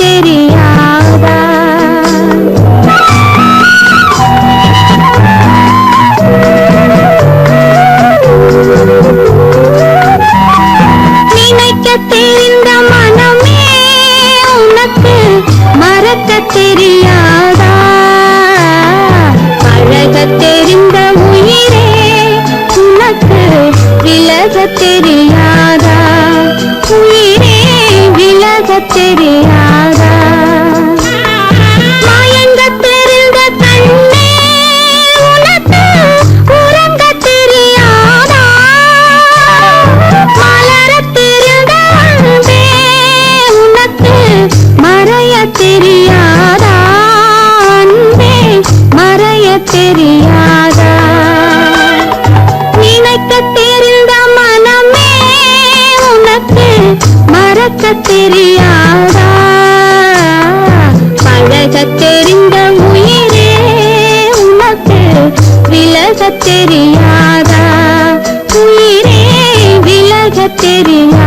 தெரியாதா? நினைக்க தெரிந்த மனமே உனக்கு மறக்க தெரியாதா? பழக தெரிந்த உயிரே உனக்கு விலக தெரியாதா? உயிரே விலக தெரியாதா தெரியாதா? உயிரே விலக தெரியா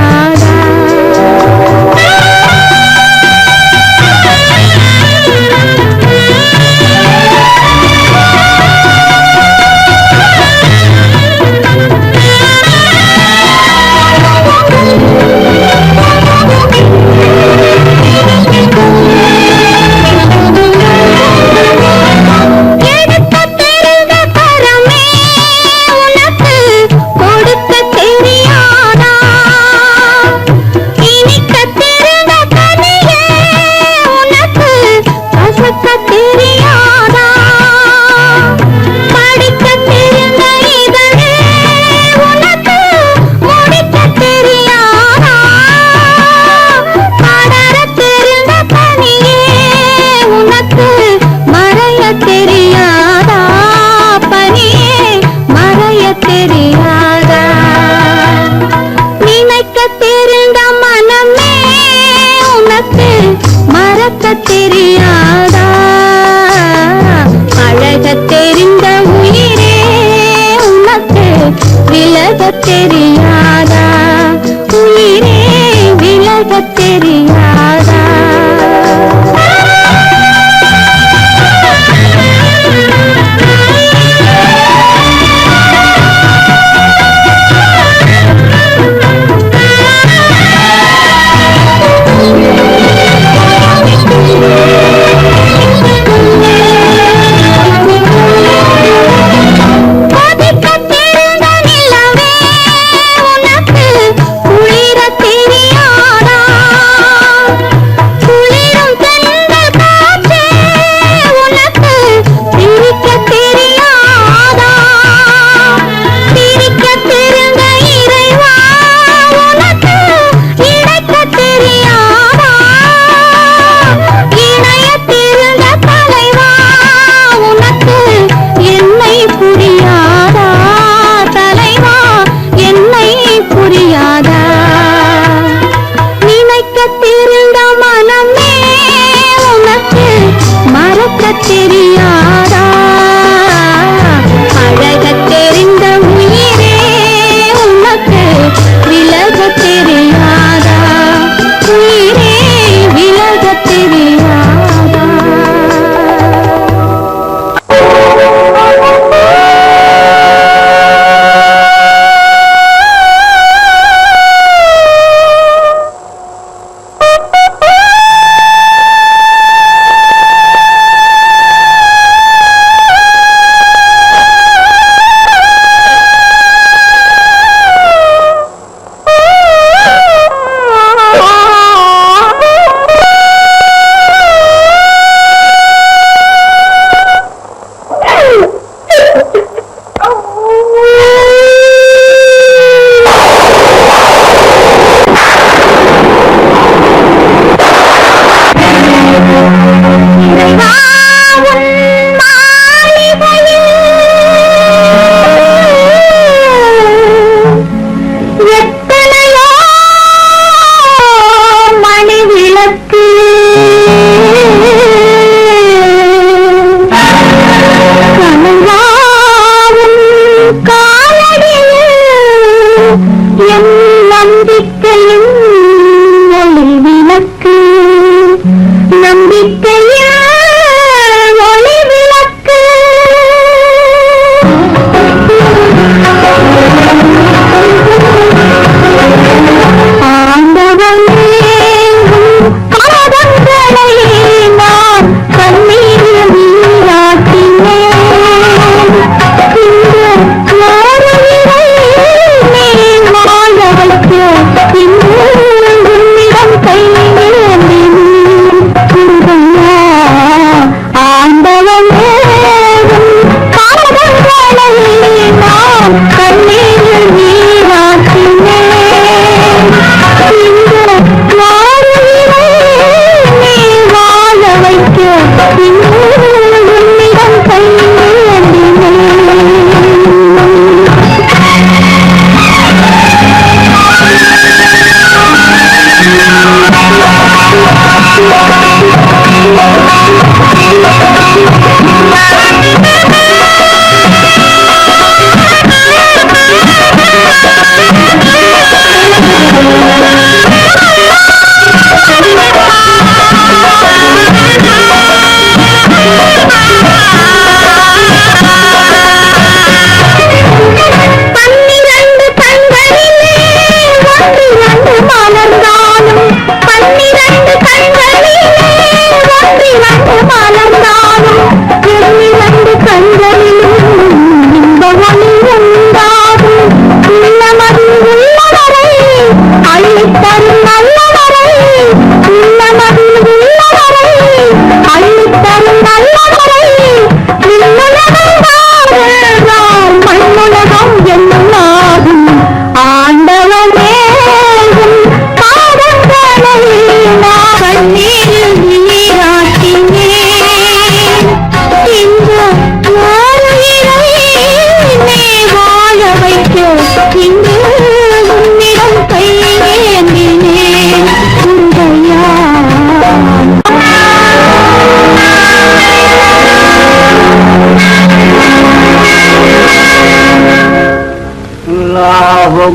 妈你干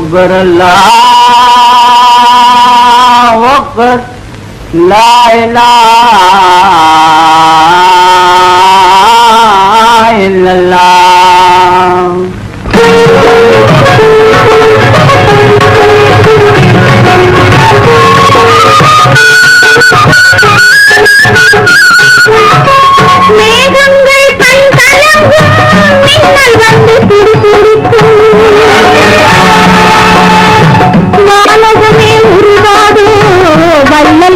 اکبر اللہ اکبر لا الہ على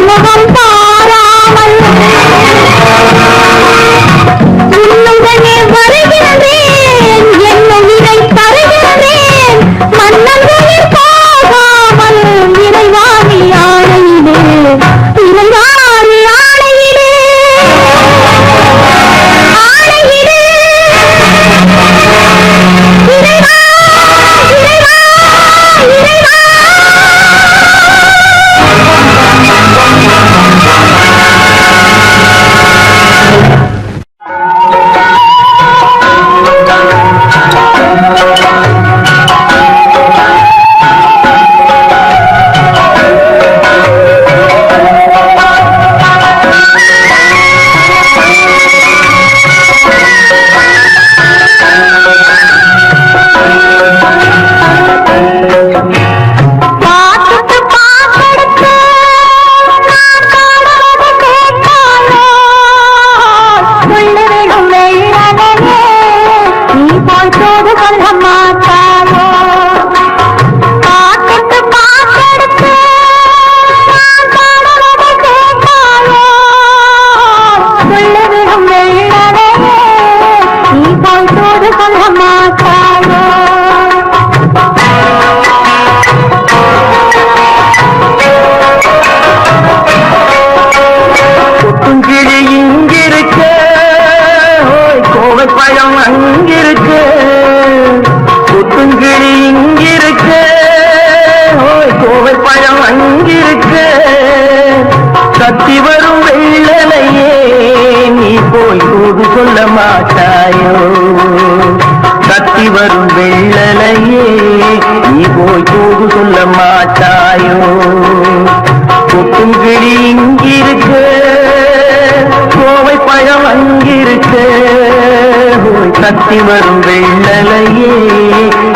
தாண்டி வரும் வெள்ளலையே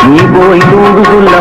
நீ போய் தூது சொல்ல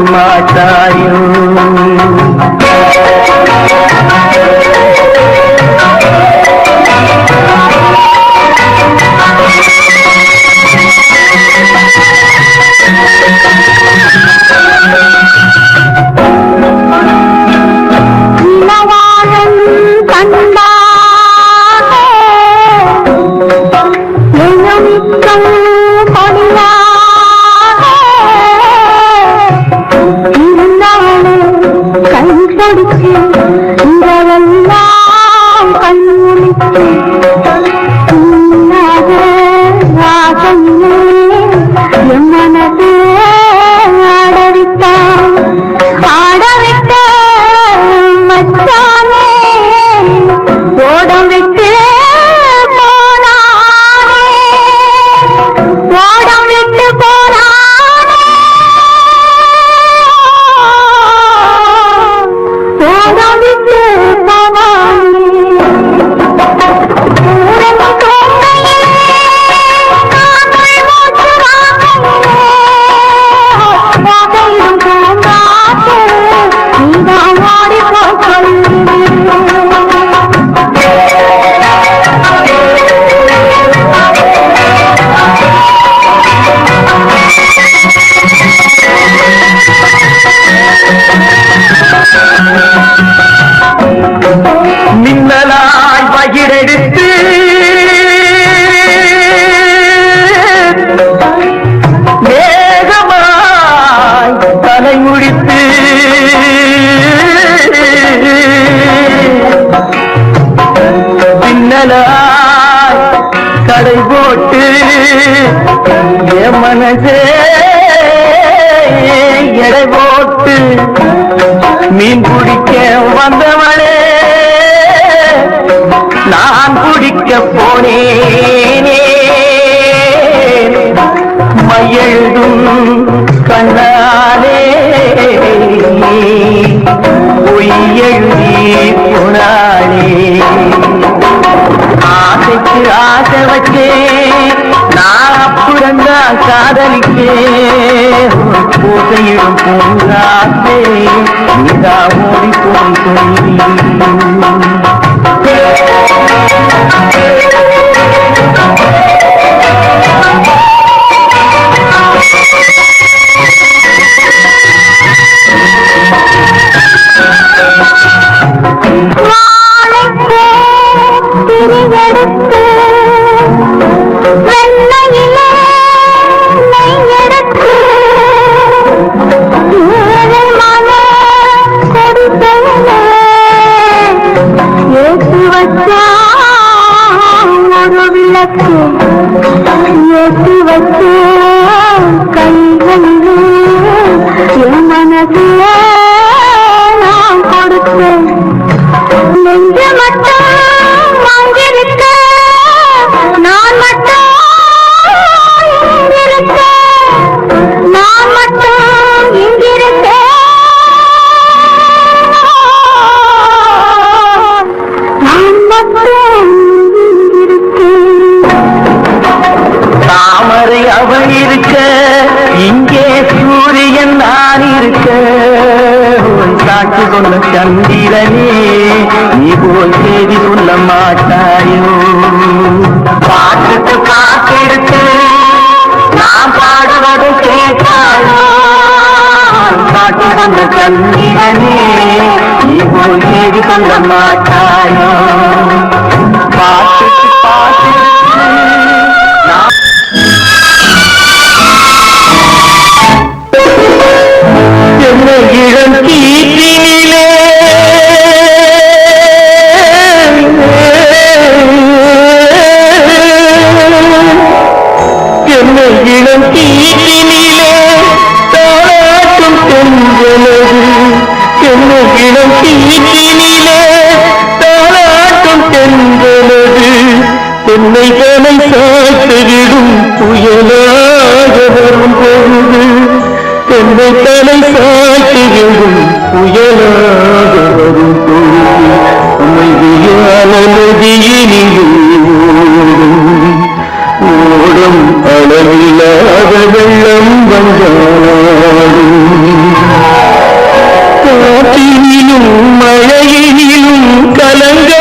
எழுதும் கண்ணாலே பொய் எழுதி போனாளே ஆசைக்கு ஆசை வச்சே நான் அப்புறந்தா காதலிக்கே பூசையிடும் போங்காசே நீதா ஓடி போய் சொல்லி தேடி சொல்ல மாட்டாயோ பாட்டுக்கு பாட்டெடுத்து நான் பாடுவது கேட்டாயோ? பாட்டு வந்த கண்ணீரனே இப்போ தேடி சொல்ல மாட்டாயோ Yeah.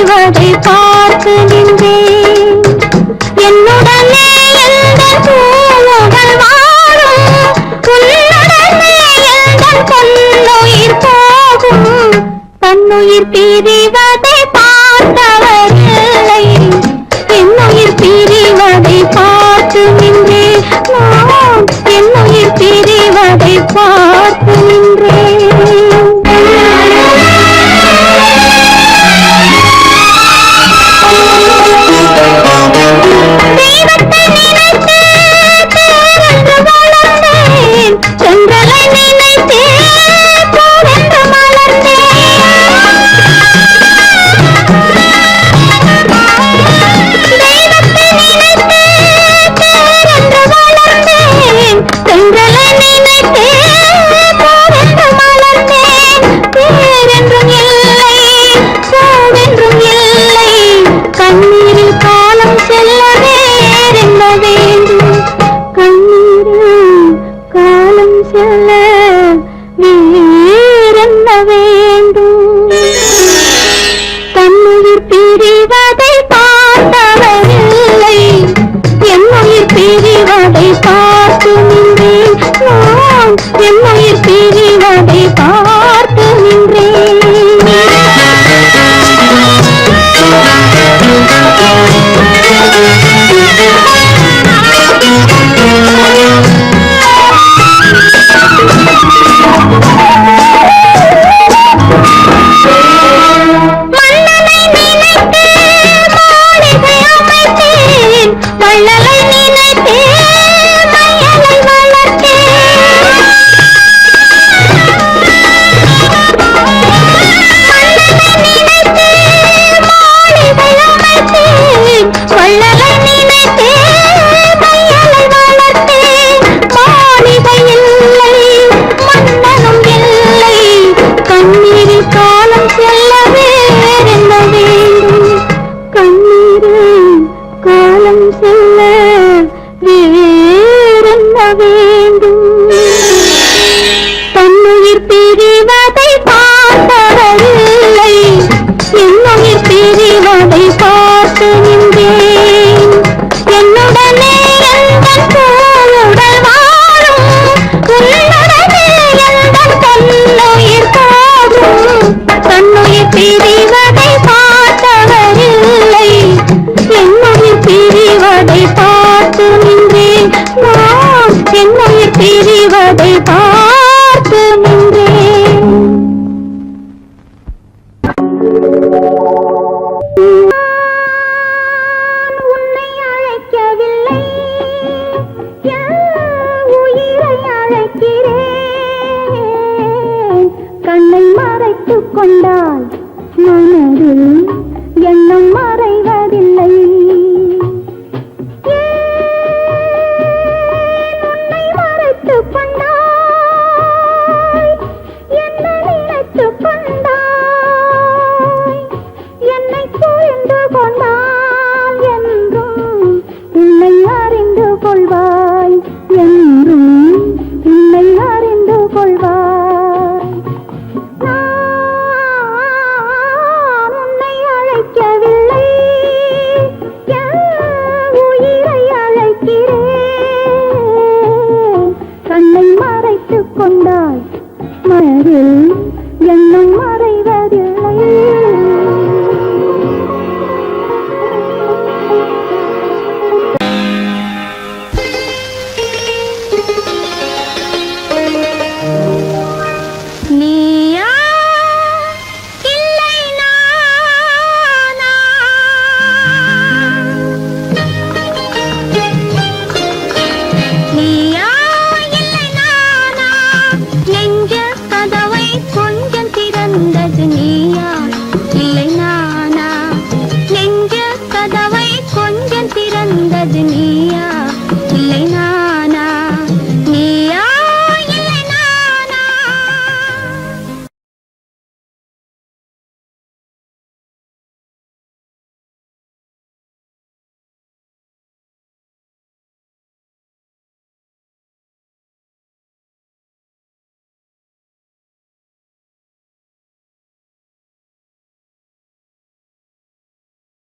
மறைவதை பார்த்து நின்றேன். என்னுடனே எந்த பூவுகள் வாழும்? உன்னுடனே எந்த பொன்னுயிர் போகும்? தன்னுயிர் பிரிவ என் உயிர்